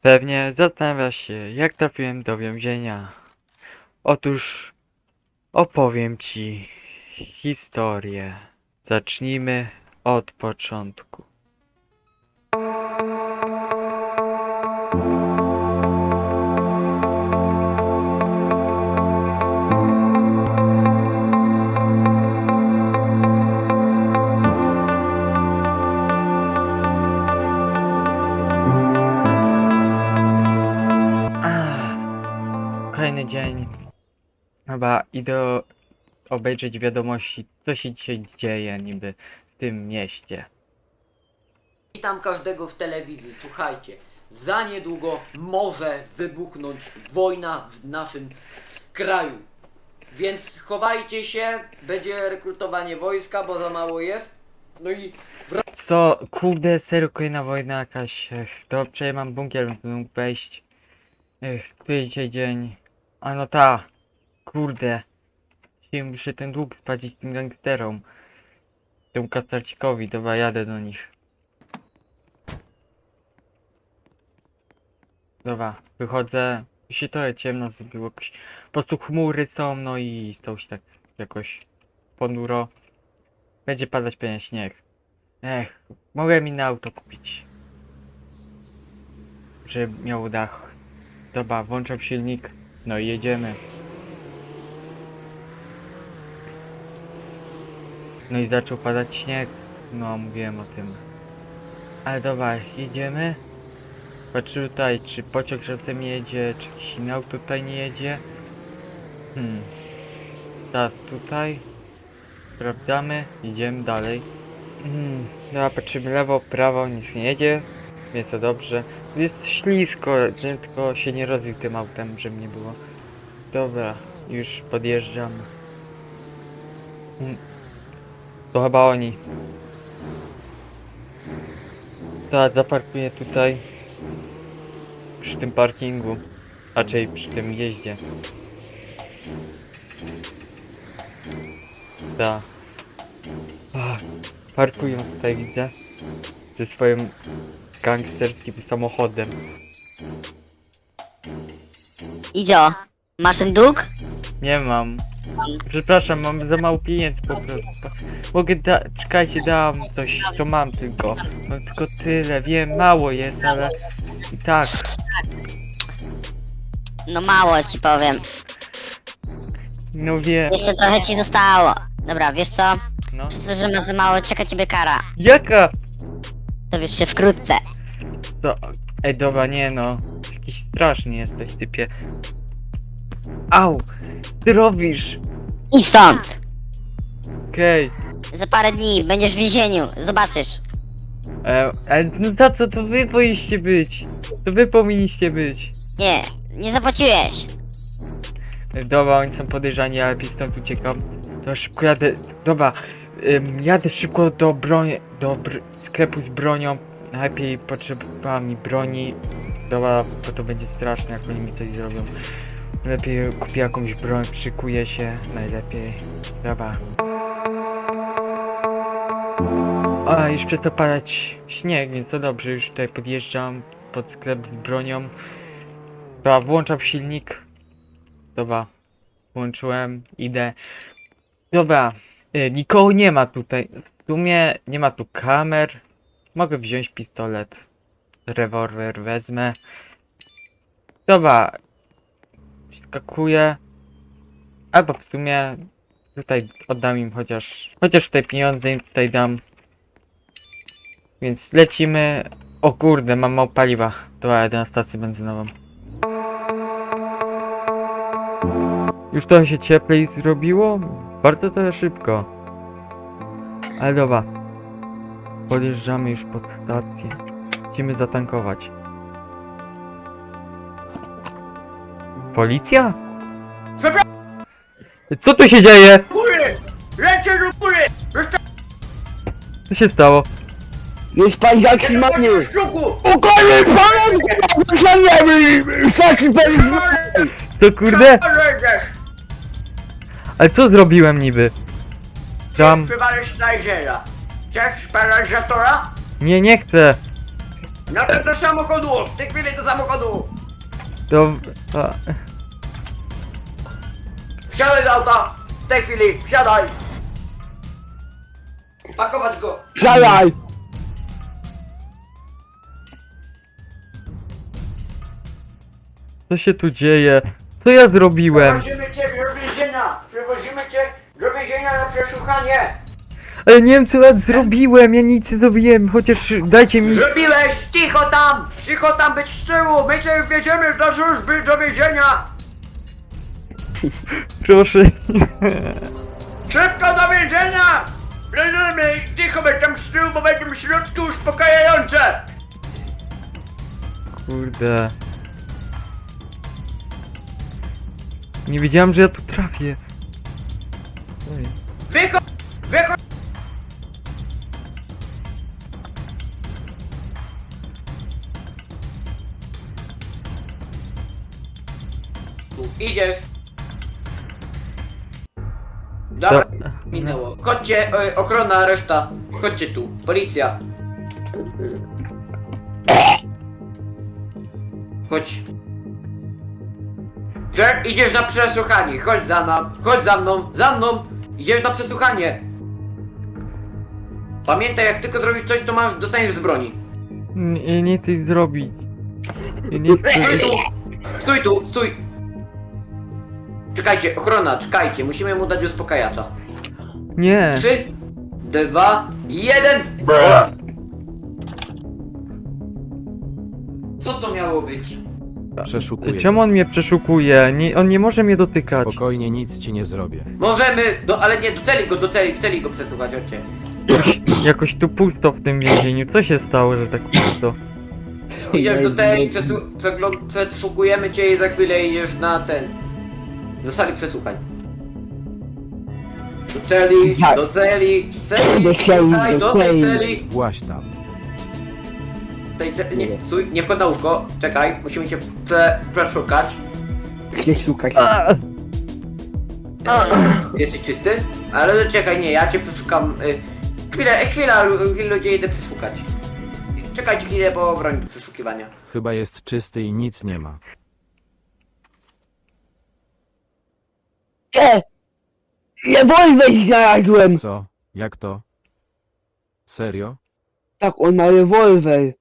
Pewnie zastanawiasz się, jak trafiłem do więzienia. Otóż opowiem ci historię. Zacznijmy od początku. Dzień. Chyba idę obejrzeć wiadomości, co się dzisiaj dzieje niby w tym mieście. Witam każdego w telewizji. Słuchajcie, za niedługo może wybuchnąć wojna w naszym kraju. Więc chowajcie się, będzie rekrutowanie wojska, bo za mało jest. No i Co? Kurde, serio kolejna wojna jakaś. Ech, dobrze, ja mam bunkier, więc mógł wejść. Ech, który dzisiaj dzień? A no ta. Kurde. Dzisiaj muszę ten dług spłacić tym gangsterom. Temu kastarcikowi, dobra, jadę do nich. Dobra, wychodzę. Się trochę ciemno zrobiło. Jakoś, po prostu chmury są, no i stało się tak jakoś ponuro. Będzie padać pewnie śnieg. Ech, mogę mi na auto kupić. Żeby miał dach. Dobra, włączam silnik. No i jedziemy. No i zaczął padać śnieg. No, mówiłem o tym. Ale dobra, jedziemy. Patrzę tutaj, czy pociąg czasem jedzie, czy jakiś inny auto tutaj nie jedzie. Hmm. Teraz tutaj. Sprawdzamy, idziemy dalej. Hmm, dobra, patrzymy lewo, prawo, nic nie jedzie, więc to dobrze. Jest ślisko, że tylko się nie rozbił tym autem, żeby nie było. Dobra, już podjeżdżam. Hmm. To chyba oni. Tak, zaparkuję tutaj. Przy tym parkingu. Raczej przy tym jeździe. Tak. Parkują tutaj, widzę. Ze swoim gangsterskim samochodem. Idzio, masz ten dług? Nie mam. Przepraszam, mam za mało pieniędzy po prostu. Mogę da... Czekajcie, dam coś, co mam tylko. No tylko tyle, wiem, mało jest, ale... I tak. No mało ci powiem. No wiem. Jeszcze trochę ci zostało. Dobra, wiesz co? No. To, że masz za mało, czeka ciebie kara. Jaka? To wiesz się wkrótce. To... Ej, dobra, nie no. Jakiś straszny jesteś, typie. Au! Ty robisz! I stąd! Okej. Za parę dni będziesz w więzieniu, zobaczysz. E, ale no za co to wy powinniście być? To wy powinniście być. Nie, nie zapłaciłeś. E, Dobra, oni są podejrzani, ale lepiej stąd uciekam. To szybko jadę. Dobra, ym, jadę szybko do broni, do br sklepu z bronią. Najlepiej potrzeba mi broni. Dobra, bo to będzie straszne, jak oni mi coś zrobią. Lepiej kupię jakąś broń, szykuję się, najlepiej. Dobra. A, już przestał padać śnieg, więc to dobrze, już tutaj podjeżdżam pod sklep z bronią. Dobra, włączam silnik. Dobra, włączyłem, idę. Dobra, y, nikogo nie ma tutaj. W sumie nie ma tu kamer. Mogę wziąć pistolet. Rewolwer wezmę. Dobra. Skakuję. Albo w sumie tutaj oddam im chociaż. Chociaż te pieniądze im tutaj dam. Więc lecimy. O kurde, mam mało paliwa. Dobra, jadę na stację benzynową. Już trochę się cieplej zrobiło? Bardzo trochę szybko. Ale dobra. Podjeżdżamy już pod stację. Musimy zatankować. Policja? Co tu się dzieje? góry! Lecę do góry! Co się stało? Jest pan zatrzymany! Sztuku! Ukończy panem zatrzymany! Pan To kurde? Ale co zrobiłem niby? Tam. Przywalisz Snydera. Chcesz paralizatora? Nie, nie chcę. Na ten do samochodu! W tej chwili do samochodu! To... A, Wsiadaj do auta! W tej chwili, wsiadaj! Pakować go! Siadaj! co się tu dzieje? Co ja zrobiłem? Cię cię do więzienia na przeszukanie! Ale nie wiem co ja zrobiłem, ja nic nie zrobiłem, chociaż dajcie mi... Zrobiłeś! Cicho tam! Cicho tam być z tyłu! My cię wjedziemy do służby, do więzienia! Proszę. Szybko do więzienia! Pilnujmy! Cicho być tam z tyłu, bo będzie w środku uspokajające! Kurde. Nie wiedziałem, że ja tu trafię. Oj. Wychodź! Wychodź! Tu idziesz. Dobra, minęło. Chodźcie, e, ochrona, reszta. Chodźcie tu, policja. Chodź. Że idziesz na przesłuchanie, chodź za mną, chodź za mną, za mną, idziesz na przesłuchanie. Pamiętaj, jak tylko zrobisz coś, to masz, dostaniesz z broni. Nie, nie chcę zrobić. Ja Nie chcę... Stój tu! Stój tu, stój! Czekajcie, ochrona, czekajcie, musimy mu dać uspokajacza. Nie. Trzy, dwa, jeden! Co to miało być? Przeszukuję. Czemu on mnie przeszukuje? Nie, on nie może mnie dotykać. Spokojnie, nic ci nie zrobię. Możemy, do, ale nie, doceli go, doceli, w celi go przesłuchać, chodźcie. Jakoś, jakoś tu pusto w tym więzieniu. Co się stało, że tak pusto? Idziesz do celi, przesu- przeglą- przeszukujemy cię i za chwilę idziesz na ten... Do sali przesłuchań. Do celi, Tak. do celi, celi, Do celi, tutaj, do do tej celi. celi. Właś tam. Tej, nie, stój, nie na łóżko, czekaj, musimy cię prze, przeszukać. Chcę szukać. A, Jesteś czysty? Ale czekaj, nie, ja cię przeszukam. Y, chwilę, chwila, lu- chwilę ludzie idę przeszukać. Czekajcie chwilę, bo broń do przeszukiwania. Chyba jest czysty i nic nie ma. E! Rewolwer znalazłem! Co? Jak to? Serio? Tak, on ma rewolwer.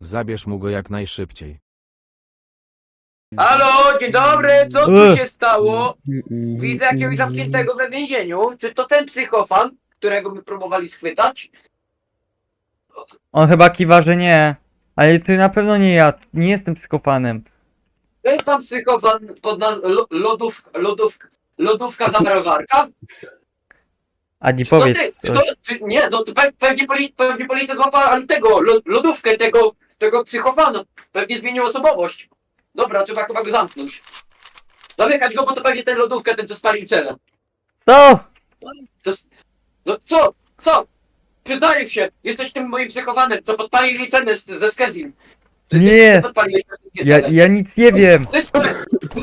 Zabierz mu go jak najszybciej. Halo, dzień dobry, co tu się stało? Widzę jakiegoś zamkniętego we więzieniu. Czy to ten psychofan, którego my próbowali schwytać? on chyba kiwa, że nie. Ale ty na pewno nie ja. Nie jestem psychopanem. Ten pan psychofan pod nazwą lo, lodówka, lodówka, lodówka zamrażarka? Czy to powiedz. ty? To, nie, no to pe, pewnie, poli, pewnie policja złapała ale tego, lo, lodówkę tego, tego psychofana. Pewnie zmienił osobowość. Dobra, trzeba chyba go zamknąć. Zamykać go, bo to pewnie ten lodówkę, ten co spalił celę. Co? To, s- no co? Co? Przyznajesz się, jesteś tym moim psychofanem, co podpalił cenę z- ze Skezim. To Nie. podpaliłeś Ja, cele. ja nic nie wiem. To jest kole...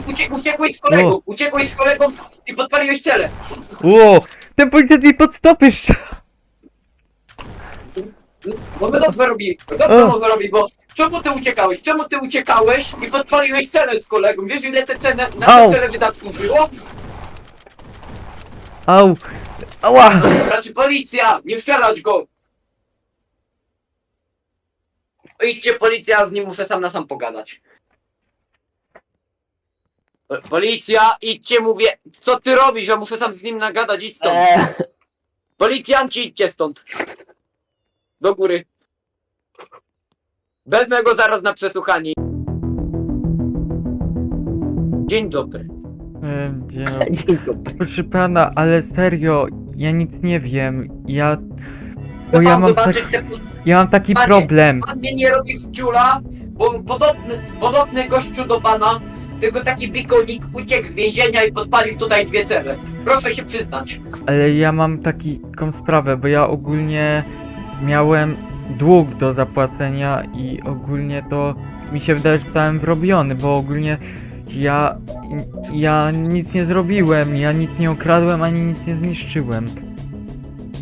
Ucie, uciekłeś z kolegą, uciekłeś z kolegą i podpaliłeś celę. Ło, ten policjant mi pod stopy szcza- No my dobrze robi, dobrze O. może robi, bo czemu ty uciekałeś? Czemu ty uciekałeś i podpaliłeś celę z kolegą? Wiesz ile te cenę, na Au. te cele wydatków było? Au. Ała. Raczej policja, nie strzelać go! Idźcie policja, z nim muszę sam na sam pogadać. Po- Policja, idźcie, mówię, co ty robisz, ja muszę sam z nim nagadać, idź stąd. E, Policjanci, idźcie stąd. Do góry. Wezmę go zaraz na przesłuchanie. Dzień dobry. Em, dzień dobry. dzień dobry. Proszę pana, ale serio, ja nic nie wiem. Ja. Bo ja mam, tak, zobaczyć te ja mam taki Panie. problem. Pan mnie nie robi w ciula, bo podobny, podobny gościu do pana, tylko taki bikonik uciekł z więzienia i podpalił tutaj dwie cele. Proszę się przyznać. Ale ja mam taką sprawę, bo ja ogólnie miałem dług do zapłacenia i ogólnie to mi się wydaje, że zostałem wrobiony, bo ogólnie ja, ja nic nie zrobiłem, ja nic nie okradłem ani nic nie zniszczyłem.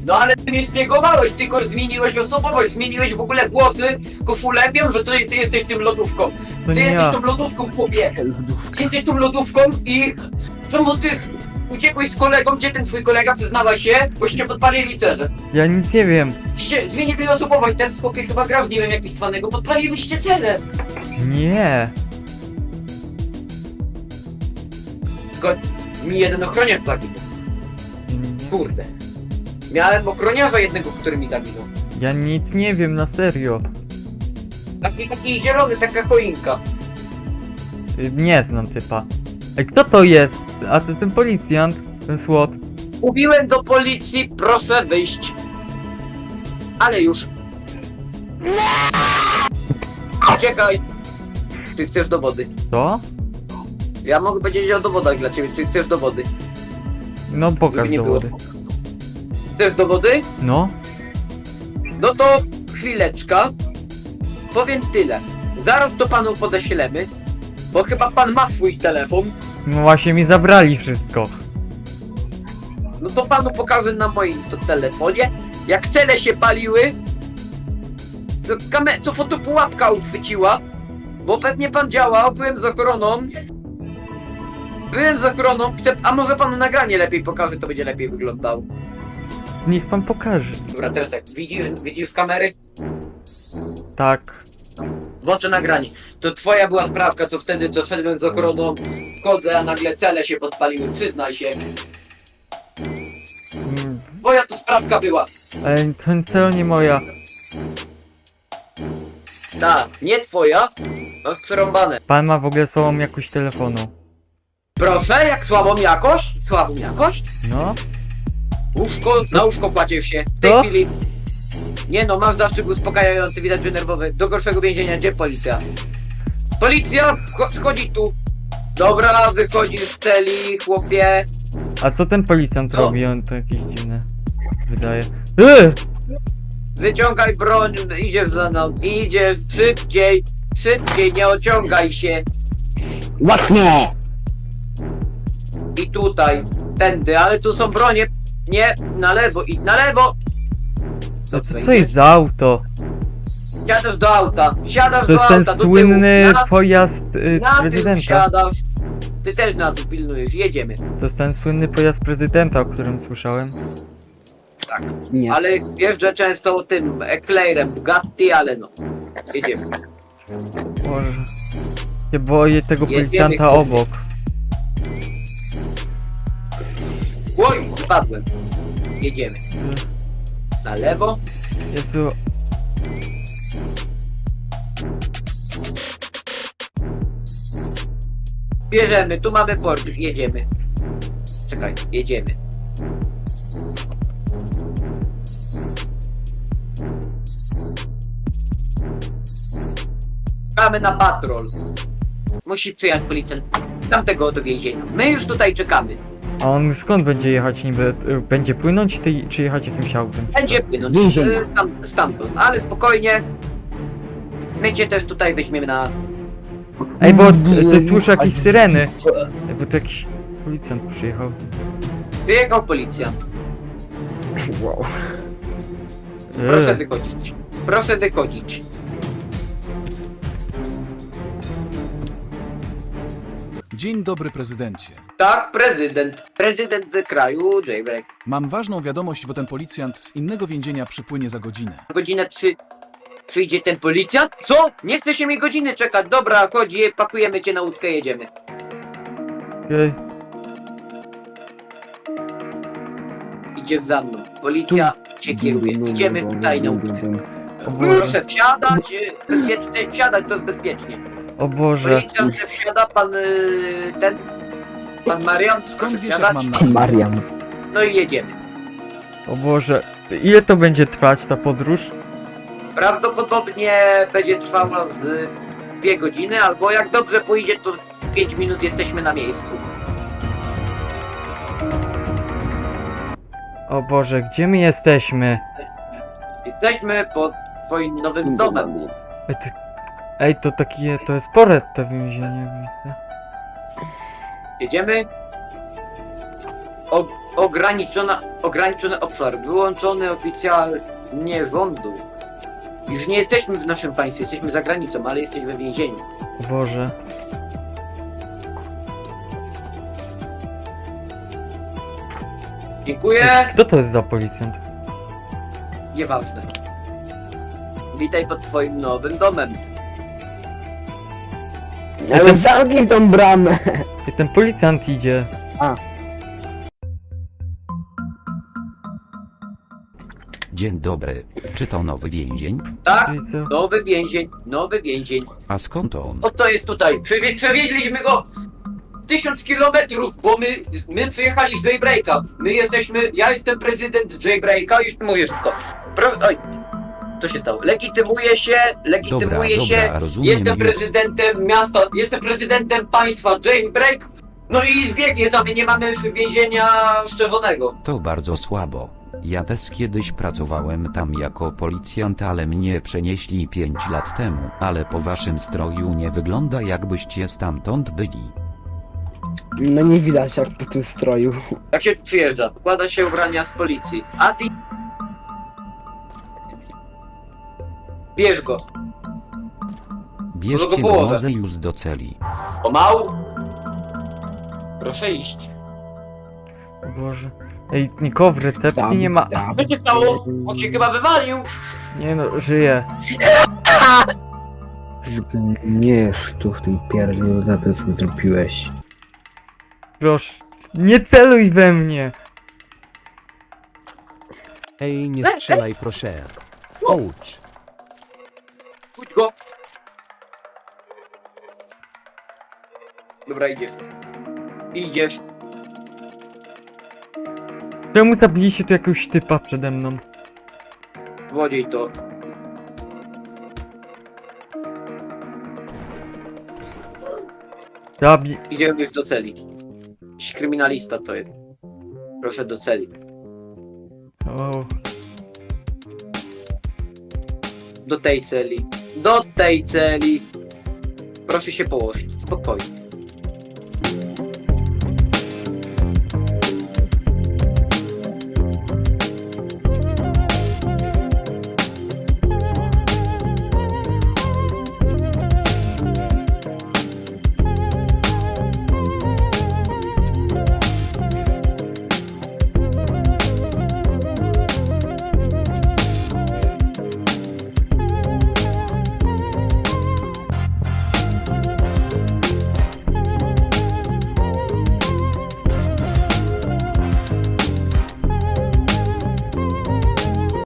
No ale ty nie szpiegowałeś, tylko zmieniłeś osobowość, zmieniłeś w ogóle włosy, koszulę, wiem, że ty, ty jesteś tym lodówką. To Ty nie jesteś ja. tą lodówką, chłopie. Jesteś tą lodówką i... Czemu ty z- uciekłeś z kolegą, gdzie ten twój kolega, przyznawaj się, boście podpalili celę. Ja nic nie wiem. Się, zmienili osobowość, ten chłopie chyba grał, w nie wiem, jakiś cwanego, podpaliliście celę. Nie. Tylko mi jeden ochroniarz Nie. kurde. Miałem ochroniarza jednego, który mi zaginął. Ja nic nie wiem, na serio. Taki, taki zielony, taka choinka. Y, Nie znam typa. Ej, kto to jest? A to jest ten policjant, ten słod. Mówiłem do policji, proszę wyjść. Ale już. Czekaj. Czy chcesz dowody? Co? Ja mogę powiedzieć o dowodach dla ciebie, czy chcesz dowody? No pokaż Żeby nie było. dowody. Chcesz dowody? No. No to chwileczka. Powiem tyle. Zaraz to panu podeślemy, bo chyba pan ma swój telefon. No właśnie mi zabrali wszystko. No to panu pokażę na moim to telefonie. Jak cele się paliły, co, kame- co fotopułapka uchwyciła, bo pewnie pan działał, byłem z ochroną. Byłem z ochroną, chcę, a może panu nagranie lepiej pokaże, to będzie lepiej wyglądało. Niech pan pokaże. Dobra, teraz jak widzisz, widzisz kamery? Tak. Włączę nagranie. To twoja była sprawka, co wtedy co szedłem z ochroną, chodzę, a nagle cele się podpaliły, przyznaj się. Mm, Twoja to sprawka była. Ej, ten cel nie moja. Ta, nie twoja, masz przerąbane. Pan ma w ogóle słabą jakość telefonu. Proszę, jak słabą jakość? Słabą jakość? No. Łóżko, na łóżko kładziesz się. W tej Co? chwili. Nie no, masz zastrzyk uspokajający, widać, że nerwowy. Do gorszego więzienia, gdzie policja? Policja, cho- schodzi tu. Dobra, wychodzisz z celi, chłopie. A co ten policjant Co? robi? On to jakieś dziwne. Wydaje. Yy! Wyciągaj broń, idziesz za mną. Idziesz szybciej, szybciej, nie ociągaj się. Właśnie! I tutaj, tędy, ale tu są bronie. Nie, na lewo, idź na lewo. No co Dobra, to jest za auto? Siadasz do auta, siadasz To do jest ten auta, do tyłu. słynny Na, pojazd y, na tył prezydenta. siadasz. Ty też na to pilnujesz, jedziemy. To jest ten słynny pojazd prezydenta, o którym słyszałem. Nie. Ale jeżdżę często tym Eclairem Bugatti, ale no. Jedziemy. Boże. Się boję tego Jedziemy, policjanta chłopie. obok. Oj, spadłem. Jedziemy. Na lewo. Jezu. Bierzemy, tu mamy port, jedziemy. Czekaj, jedziemy. Czekamy na patrol. Musi przyjechać policjant tamtego do więzienia. My już tutaj czekamy. A on skąd będzie jechać niby? Y, Będzie płynąć ty, czy jechać jakimś autem? Będzie płynąć Więzienia. y, tam, stamtąd, ale spokojnie. My cię też tutaj weźmiemy na... Ej, bo y, coś słyszę jakieś syreny. Ej, bo to jakiś policjant przyjechał. Wyjechał policjant. Wow. Proszę wychodzić. Proszę wychodzić. Dzień dobry, prezydencie. Tak, prezydent. Prezydent kraju, Jaybreak. Mam ważną wiadomość, bo ten policjant z innego więzienia przypłynie za godzinę. Godzinę przy... Przyjdzie ten policjant? Co? Nie chce się mi godziny czekać. Dobra, chodź, je- pakujemy cię na łódkę, jedziemy. Ej, Idziesz za mną. Policja cię kieruje. Idziemy tutaj na łódkę. Proszę wsiadać, y, bezpiecznie, wsiadać, to jest bezpiecznie. O Boże. Policjant że wsiada, pan y, ten... Pan Marian, Skąd proszę wiesz, jak wsiadać. mam na Mariam. No i jedziemy. O Boże. Ile to będzie trwać ta podróż? Prawdopodobnie będzie trwała z dwie godziny, albo jak dobrze pójdzie, to 5 minut jesteśmy na miejscu. O Boże, gdzie my jesteśmy? Jesteśmy pod twoim nowym domem. Ej, ty... Ej to takie, to jest spore to więzienie, widzę. Jedziemy. O, ograniczona, ograniczony obszar, wyłączony oficjalnie rządu. Już nie jesteśmy w naszym państwie, jesteśmy za granicą, ale jesteś we więzieniu. Boże. Dziękuję. Kto to jest za policjant? Nieważne. Witaj pod twoim nowym domem. Ale zamknij tą bramę! I ten policjant idzie. Dzień dobry. Czy to nowy więzień? Tak? Czyli? Nowy więzień, nowy więzień. A skąd on? Oto jest tutaj. Przewie przewieźliśmy go tysiąc kilometrów, bo my, my przyjechali z Jaybreaka. My jesteśmy, ja jestem prezydent Jaybreaka, już mówię szybko. Pro, oj, co się stało? Legitymuję się, legitymuję Dobra, się. dobra, rozumiem Jestem już. prezydentem miasta, jestem prezydentem państwa Jaybreak. No i zbiegnie za mnie, nie mamy już więzienia szczerzonego. To bardzo słabo. Ja też kiedyś pracowałem tam jako policjant, ale mnie przenieśli 5 lat temu. Ale po waszym stroju nie wygląda jakbyście stamtąd byli. No nie widać jak po tym stroju. Jak się tu przyjeżdża? Wkłada się ubrania z policji. A ty... Bierz go. Bierzcie go połowę. może już do celi. Pomału. Proszę iść. O Boże. Ej, nikogo w recepcji nie ma. tam. Co się stało? On się chyba wywalił. Nie no, żyje. Żeby nie tu w tym pierdlu za to co zrobiłeś. Proszę. Nie celuj we mnie! Ej, nie strzelaj, proszę. Ouch. Go. Dobra, idziesz. Idziesz. Czemu zabiliście tu jakiegoś typa przede mną? Złodziej to. Zabi... Idziemy już do celi. Jakiś kryminalista to jest. Proszę do celi. O, Do tej celi. Do tej celi. Proszę się położyć. Spokojnie.